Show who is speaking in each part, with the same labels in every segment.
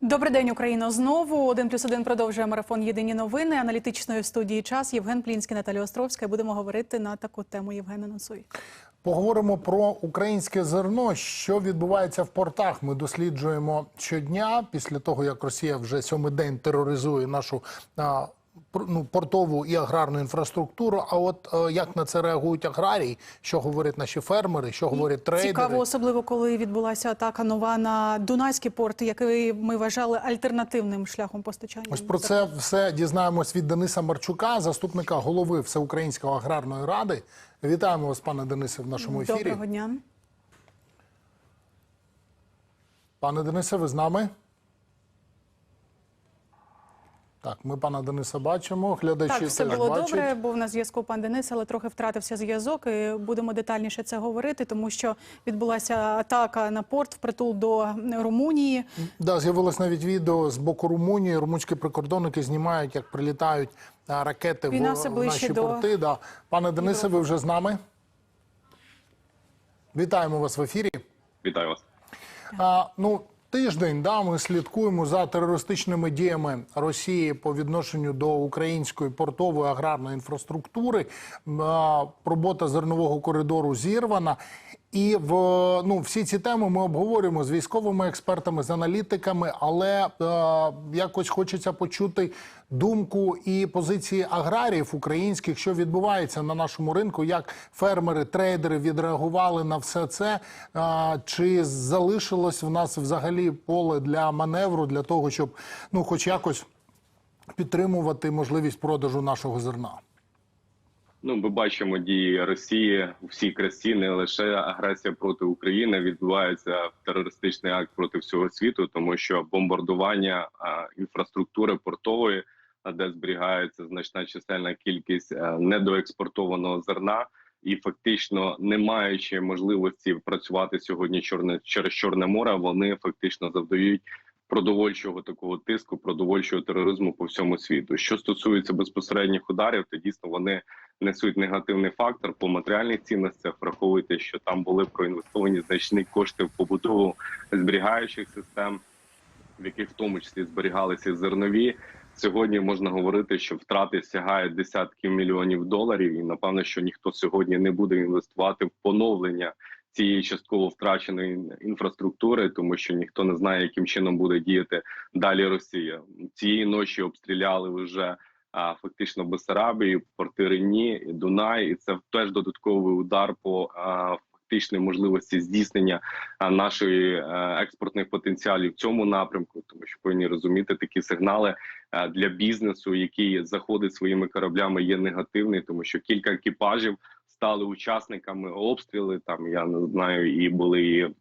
Speaker 1: Добрий день, Україно. Знову один плюс один продовжує марафон Єдині новини аналітичної студії час. Євген Плінський, Наталія Островська. Будемо говорити на таку тему. Євген анонсуй.
Speaker 2: Поговоримо про українське зерно, що відбувається в портах. Ми досліджуємо щодня після того, як Росія вже сьомий день тероризує нашу ну, портову і аграрну інфраструктуру. А от е, як на це реагують аграрії, що говорять наші фермери, що говорять трейдери?
Speaker 1: Цікаво, особливо коли відбулася атака нова на Дунайський порт, який ми вважали альтернативним шляхом постачання.
Speaker 2: Ось про це все дізнаємось від Дениса Марчука, заступника голови Всеукраїнської аграрної ради. Вітаємо вас, пане Денисе, в нашому ефірі.
Speaker 1: Доброго дня.
Speaker 2: Пане Денисе, ви з нами? Так, ми пана Дениса бачимо. Глядачі
Speaker 1: Так, все
Speaker 2: теж
Speaker 1: було
Speaker 2: бачать.
Speaker 1: добре. Був на зв'язку пан Денис, але трохи втратився зв'язок. І будемо детальніше це говорити, тому що відбулася атака на порт впритул до Румунії.
Speaker 2: Да, з'явилось навіть відео з боку Румунії. Румунські прикордонники знімають, як прилітають ракети
Speaker 1: Війна
Speaker 2: в, в наші
Speaker 1: до-
Speaker 2: порти. Да. Пане Денисе, ви вже з нами? Вітаємо вас в ефірі.
Speaker 3: Вітаю вас.
Speaker 2: А, ну, тиждень да, ми слідкуємо за терористичними діями Росії по відношенню до української портової аграрної інфраструктури. Робота зернового коридору зірвана. І в ну всі ці теми ми обговорюємо з військовими експертами, з аналітиками, але е, якось хочеться почути думку і позиції аграріїв українських, що відбувається на нашому ринку, як фермери, трейдери відреагували на все це. Е, чи залишилось в нас взагалі поле для маневру для того, щоб ну, хоч якось підтримувати можливість продажу нашого зерна?
Speaker 3: Ну, ми бачимо дії Росії. У всій красі, не лише агресія проти України відбувається терористичний акт проти всього світу, тому що бомбардування а, інфраструктури портової, де зберігається значна чисельна кількість а, недоекспортованого зерна, і фактично не маючи можливості працювати сьогодні чорне через Чорне море, вони фактично завдають продовольчого такого тиску, продовольчого тероризму по всьому світу. Що стосується безпосередніх ударів, то дійсно вони несуть негативний фактор по матеріальних цінностях. Враховуйте, що там були проінвестовані значні кошти в побудову зберігаючих систем, в яких в тому числі зберігалися зернові. Сьогодні можна говорити, що втрати сягають десятків мільйонів доларів, і напевно, що ніхто сьогодні не буде інвестувати в поновлення цієї частково втраченої інфраструктури, тому що ніхто не знає, яким чином буде діяти далі Росія. Цієї ночі обстріляли вже а, фактично Бесарабію, порти Рені, Дунай, і це теж додатковий удар по а, фактичної можливості здійснення нашої е, експортних потенціалів в цьому напрямку, тому що повинні розуміти такі сигнали е, для бізнесу, який заходить своїми кораблями, є негативний, тому що кілька екіпажів стали учасниками обстріли. Там я не знаю, і були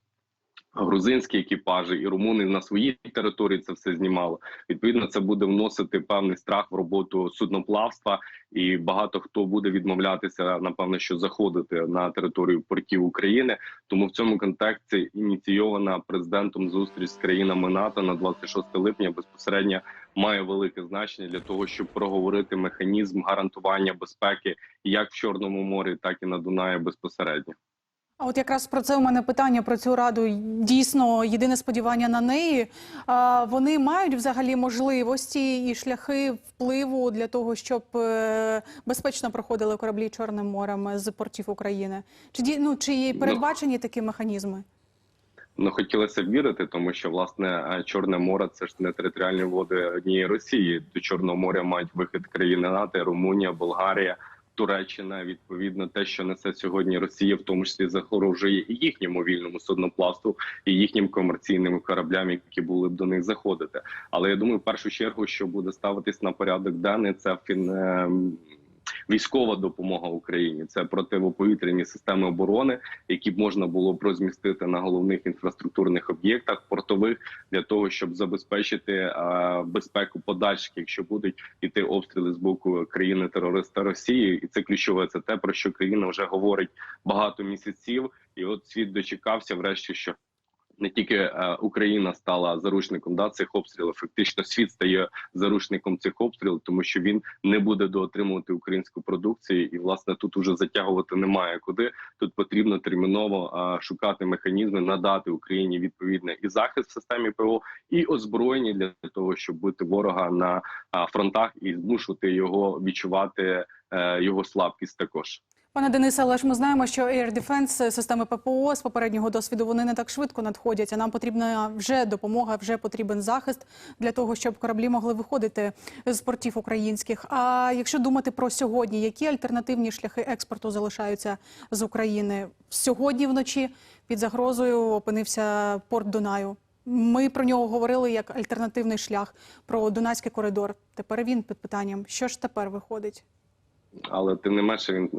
Speaker 3: грузинські екіпажі, і румуни на своїй території це все знімало. Відповідно, це буде вносити певний страх в роботу судноплавства, і багато хто буде відмовлятися, напевно, що заходити на територію портів України. Тому в цьому контексті ініційована президентом зустріч з країнами НАТО на 26 липня безпосередньо має велике значення для того, щоб проговорити механізм гарантування безпеки як в Чорному морі, так і на Дунаї безпосередньо.
Speaker 1: А от якраз про це у мене питання про цю раду. Дійсно, єдине сподівання на неї. А, вони мають взагалі можливості і шляхи впливу для того, щоб е, безпечно проходили кораблі Чорним морем з портів України. Чи ну, чи є передбачені такі механізми?
Speaker 3: Ну хотілося б вірити, тому що власне е, Чорне море це ж не територіальні води однієї Росії. До Чорного моря мають вихід країни НАТО, Румунія, Болгарія, Туреччина. Відповідно, те, що несе сьогодні Росія, в тому числі загрожує і їхньому вільному судноплавству, і їхнім комерційним кораблям, які були б до них заходити. Але я думаю, в першу чергу, що буде ставитись на порядок денний, це фін. Військова допомога Україні це противоповітряні системи оборони, які б можна було б розмістити на головних інфраструктурних об'єктах портових для того, щоб забезпечити е, безпеку подальших, якщо будуть іти обстріли з боку країни терориста Росії, і це ключове. Це те про що країна вже говорить багато місяців, і от світ дочекався, врешті, що не тільки е, Україна стала заручником да цих обстрілів, фактично світ стає заручником цих обстрілів, тому що він не буде доотримувати українську продукцію, і власне тут уже затягувати немає куди. Тут потрібно терміново е, шукати механізми, надати Україні відповідне і захист в системі ПО, і озброєння для того, щоб бути ворога на е, фронтах і змушувати його відчувати е, його слабкість також.
Speaker 1: Пане Денисе, але ж ми знаємо, що Air Defense, системи ППО з попереднього досвіду вони не так швидко надходять. А нам потрібна вже допомога, вже потрібен захист для того, щоб кораблі могли виходити з портів українських. А якщо думати про сьогодні, які альтернативні шляхи експорту залишаються з України сьогодні вночі під загрозою опинився порт Дунаю. Ми про нього говорили як альтернативний шлях про Дунайський коридор. Тепер він під питанням, що ж тепер виходить?
Speaker 3: Але тим не менше він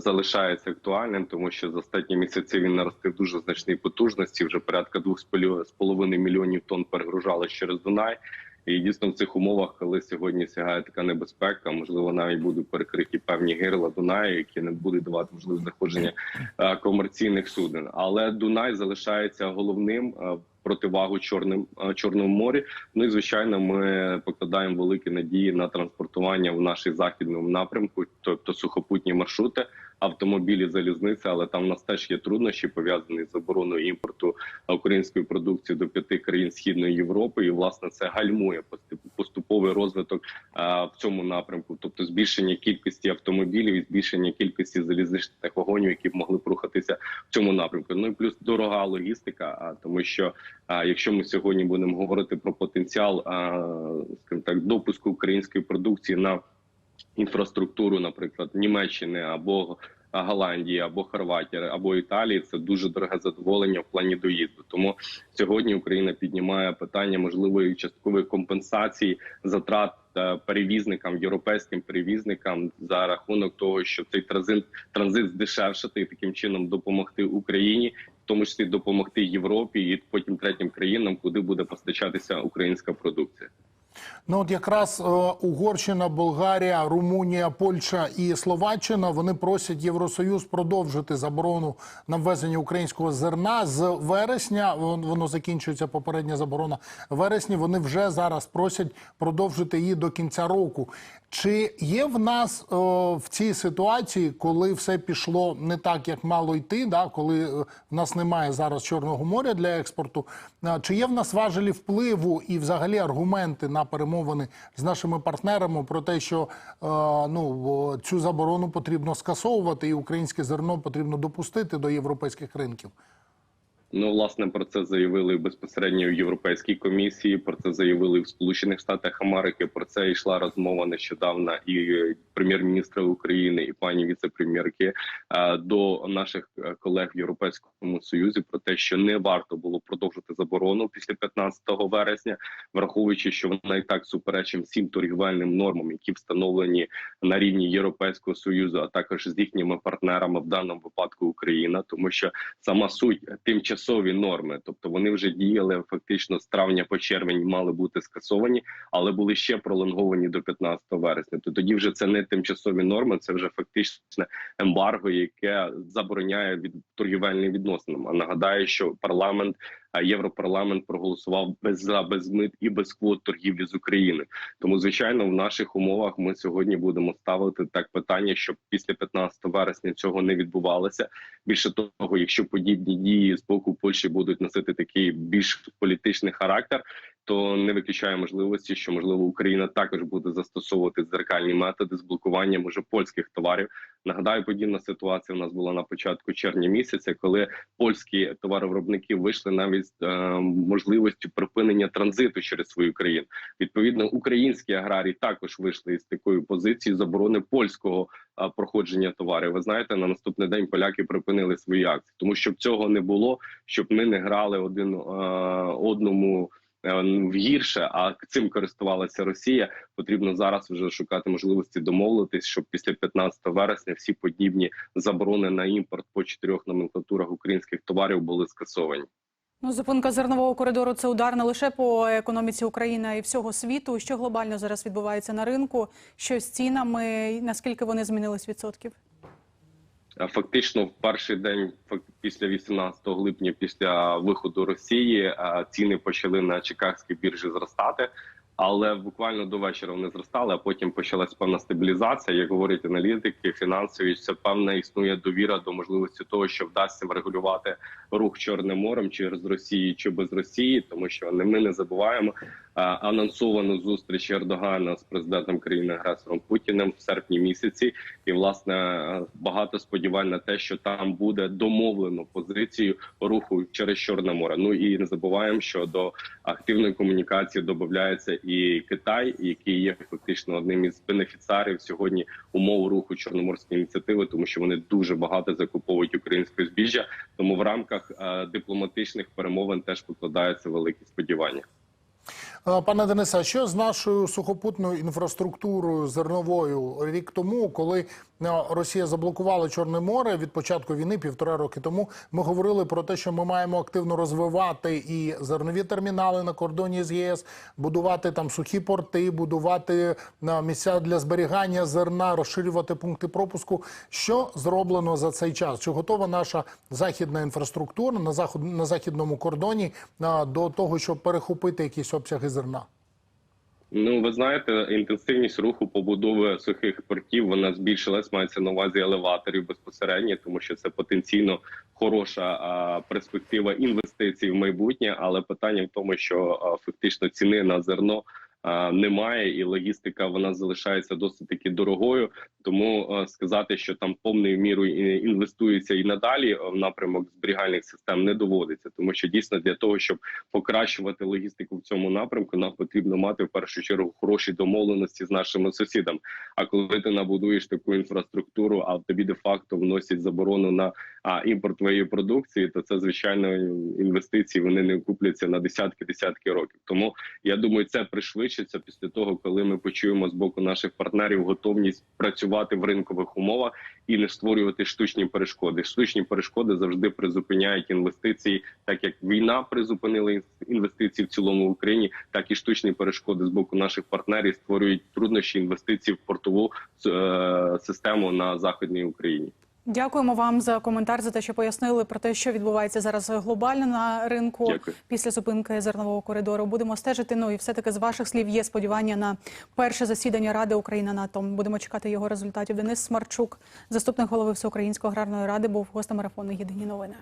Speaker 3: залишається актуальним, тому що за останні місяці він наростив дуже значні потужності. Вже порядка двох з полю- з половиною мільйонів тонн перегружали через Дунай. І дійсно в цих умовах, коли сьогодні сягає така небезпека, можливо, навіть будуть перекриті певні гирла Дунаю, які не будуть давати можливість знаходження е, комерційних суден. Але Дунай залишається головним е, противагу чорним е, чорному морі. Ну і звичайно, ми покладаємо великі надії на транспортування в нашій західному напрямку, тобто сухопутні маршрути, автомобілі, залізниця. Але там в нас теж є труднощі пов'язані з забороною імпорту української продукції до п'яти країн східної Європи. І власне це гальмує поступовий розвиток в цьому напрямку, тобто збільшення кількості автомобілів і збільшення кількості залізничних вагонів, які б могли б рухатися в цьому напрямку. Ну і плюс дорога логістика. А тому, що якщо ми сьогодні будемо говорити про потенціал, скажімо так, допуску української продукції на інфраструктуру, наприклад, Німеччини або Голландії, або Хорватії, або Італії, це дуже дороге задоволення в плані доїзду. Тому сьогодні Україна піднімає питання можливої часткової компенсації затрат е, перевізникам, європейським перевізникам за рахунок того, що цей транзит транзит здешевшити і таким чином допомогти Україні, в тому числі допомогти Європі і потім третім країнам, куди буде постачатися українська продукція.
Speaker 2: Ну от якраз е, Угорщина, Болгарія, Румунія, Польща і Словаччина вони просять Євросоюз продовжити заборону на ввезення українського зерна з вересня. вон- Воно закінчується попередня заборона вересні. Вони вже зараз просять продовжити її до кінця року. Чи є в нас е, в цій ситуації, коли все пішло не так, як мало йти, да, коли е, в нас немає зараз Чорного моря для експорту, чи є в нас важелі впливу і взагалі аргументи на перемовини з нашими партнерами про те, що е, ну, цю заборону потрібно скасовувати і українське зерно потрібно допустити до європейських ринків?
Speaker 3: Ну, власне, про це заявили безпосередньо в Європейській комісії. Про це заявили в Сполучених Штатах Америки. Про це йшла розмова нещодавно і прем'єр-міністра України, і пані віце-прем'єрки е, до наших е, колег в Європейському Союзі про те, що не варто було продовжити заборону після 15 вересня, враховуючи, що вона і так суперечить всім торгівельним нормам, які встановлені на рівні Європейського союзу, а також з їхніми партнерами в даному випадку Україна, тому що сама суть тимчасові норми, тобто вони вже діяли фактично з травня по червень, мали бути скасовані, але були ще пролонговані до 15 вересня. То тоді вже це не тимчасові норми, це вже фактичне ембарго, яке забороняє від торгівельним відносинам. А нагадаю, що парламент. Європарламент проголосував без за без мит і без квот торгівлі з України. Тому, звичайно, в наших умовах ми сьогодні будемо ставити так питання, щоб після 15 вересня цього не відбувалося. Більше того, якщо подібні дії з боку Польщі будуть носити такий більш політичний характер, то не виключає можливості, що можливо Україна також буде застосовувати дзеркальні методи з блокуванням уже польських товарів. Нагадаю, подібна ситуація у нас була на початку червня місяця, коли польські товаровиробники вийшли навіть з е, можливістю припинення транзиту через свою країну. Відповідно, українські аграрії також вийшли із такої позиції заборони польського е, проходження товарів. Ви знаєте, на наступний день поляки припинили свої акції, тому щоб цього не було, щоб ми не грали один е, одному. Е, В гірше, а цим користувалася Росія. Потрібно зараз вже шукати можливості домовитись, щоб після 15 вересня всі подібні заборони на імпорт по чотирьох номенклатурах українських товарів були скасовані.
Speaker 1: Ну, зупинка зернового коридору це удар не лише по економіці України, й всього світу. Що глобально зараз відбувається на ринку? Що з цінами? Наскільки вони змінились відсотків?
Speaker 3: Фактично, в перший день, після 18 липня, після виходу Росії, ціни почали на чикагській біржі зростати. Але буквально до вечора вони зростали, а потім почалась певна стабілізація. Як говорять аналітики, фінансові це певна існує довіра до можливості того, що вдасться врегулювати рух Чорним морем через Росії чи без Росії, тому що ми не забуваємо а, анонсовану зустріч Ердогана з президентом країни агресором Путіним в серпні місяці, і власне багато сподівань на те, що там буде домовлено позицію руху через Чорне море. Ну і не забуваємо, що до активної комунікації додається і Китай, який є фактично одним із бенефіціарів сьогодні умов руху Чорноморської ініціативи, тому що вони дуже багато закуповують українське збіжжя. Тому в рамках е, дипломатичних перемовин теж покладаються великі сподівання.
Speaker 2: Е, Пане Денисе, а що з нашою сухопутною інфраструктурою зерновою рік тому, коли е, Росія заблокувала Чорне море від початку війни, півтора роки тому, ми говорили про те, що ми маємо активно розвивати і зернові термінали на кордоні з ЄС, будувати там сухі порти, будувати е, місця для зберігання зерна, розширювати пункти пропуску. Що зроблено за цей час? Чи готова наша західна інфраструктура на захід на західному кордоні до того, щоб перехопити якісь обсяги зерна?
Speaker 3: Ну, ви знаєте, інтенсивність руху побудови сухих портів вона збільшилась. Мається на увазі елеваторів безпосередньо, тому що це потенційно хороша а, перспектива інвестицій в майбутнє. Але питання в тому, що а, фактично ціни на зерно. А, Немає і логістика вона залишається досить таки дорогою. Тому сказати, що там повною мірою інвестується і надалі в напрямок зберігальних систем не доводиться, тому що дійсно для того, щоб покращувати логістику в цьому напрямку, нам потрібно мати в першу чергу хороші домовленості з нашими сусідами. А коли ти набудуєш таку інфраструктуру, а тобі де факто вносять заборону на імпорт твоєї продукції, то це звичайно інвестиції вони не купляться на десятки десятки років. Тому я думаю, це пришвидшиться після того, коли ми почуємо з боку наших партнерів готовність працювати в ринкових умовах і не створювати штучні перешкоди. Штучні перешкоди завжди призупиняють інвестиції, так як війна призупинила інвестиції в цілому в Україні, так і штучні перешкоди з боку наших партнерів створюють труднощі інвестицій в портову е, систему на західній Україні.
Speaker 1: Дякуємо вам за коментар за те, що пояснили про те, що відбувається зараз глобально на ринку
Speaker 3: Дякую.
Speaker 1: після зупинки зернового коридору. Будемо стежити. Ну і все таки з ваших слів є сподівання на перше засідання Ради Україна НАТО. Будемо чекати його результатів. Денис Смарчук, заступник голови Всеукраїнської аграрної ради, був гостем марафону Єдині новини.